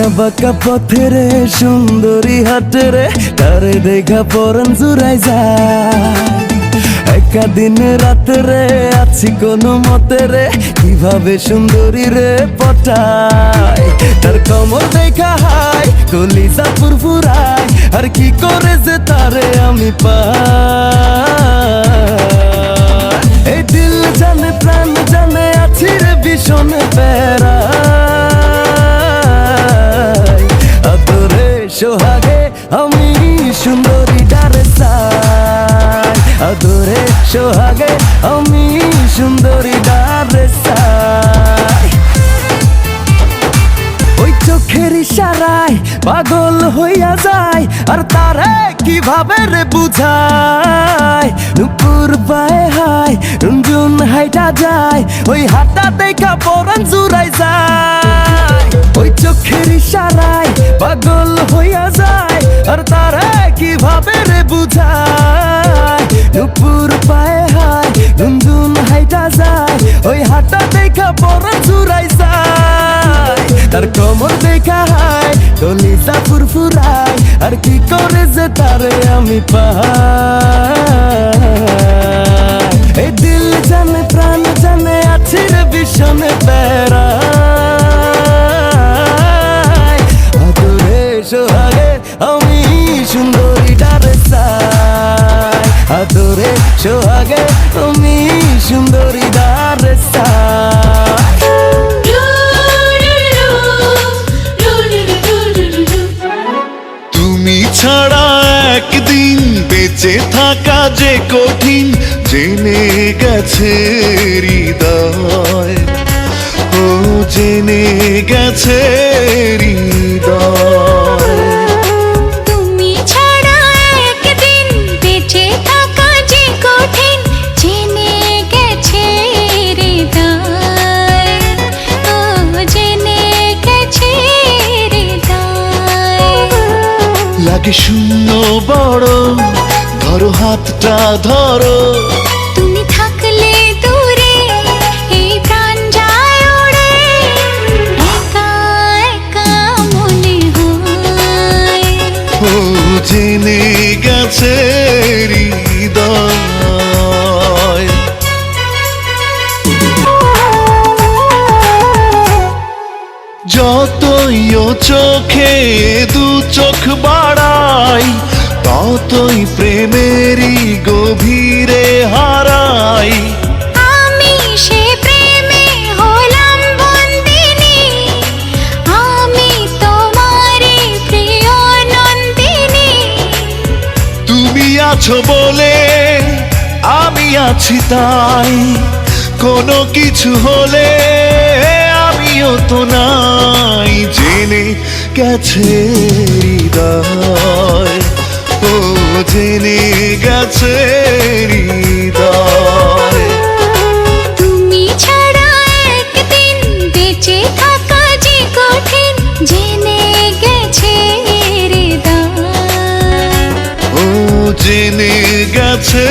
আঁকা বাঁকা পথেরে সুন্দরী হাটেরে তারে দেখা পরন জুড়াই যায় একা দিনে রাতেরে আছি কোনো মতেরে কীভাবে সুন্দরী রে পটাই তার কমর দেখা হাই কলিজা ফুরফুরাই আর কি করে যে তারে আমি পাই। এই দিল জানে, প্রাণ জানে, আছি রে ভীষণ সোহাগে, আমি সুন্দরী ওই চোখের ইশারায় পাগল হইয়া যায়, আর তারে কীভাবে রে বুঝায়? নুপুর পায়ে হায়, রঞ্জুন হাইটা যায়, ওই হাতটা দেখা পরান জুড়াই যায়। ওই চোখের ইশারায় পাগল হইয়া যায়, আর তারে কীভাবে রে বুঝায়? নুপুর হায় কলিজা ফুরফুরাই আর কি করে যে তারে আমি পাই? এই দিল জানে, প্রাণ জানে আছি রে ভীষণে বেড়াই আদরে সোহাগে বেঁচে থাকা যে কঠিন জেনে গেছে হৃদয়। ও জেনে গেছে হৃদয়। তুমি ছাড়া একদিন বেঁচে থাকা যে কঠিন জেনে গেছে হৃদয়। ও জেনে গেছে হৃদয়। লাগে শূন্য বড় ধরো হাতটা ধরো। তুমি থাকলে দূরে এই প্রাণ যায় ওড়ে একা একা মনে হয়। ও জেনে গেছে যতই চোখে দু চোখ বাড়াই মতোই প্রেমেরই গভীরে হারাই আমি সে প্রেমে হলাম বন্দিনী। আমি প্রিয় নন্দিনী। তুমি আছো বলে আমি আছি তাই। কোনো কিছু হলে আমিও তো নাই। জেনে গেছে হৃদয়। ও জেনে গেছে হৃদয়। তুমি ছাড়া একদিন বেঁচে থাকা যে কঠিন জেনে গেছে হৃদয়। ও জেনে গেছে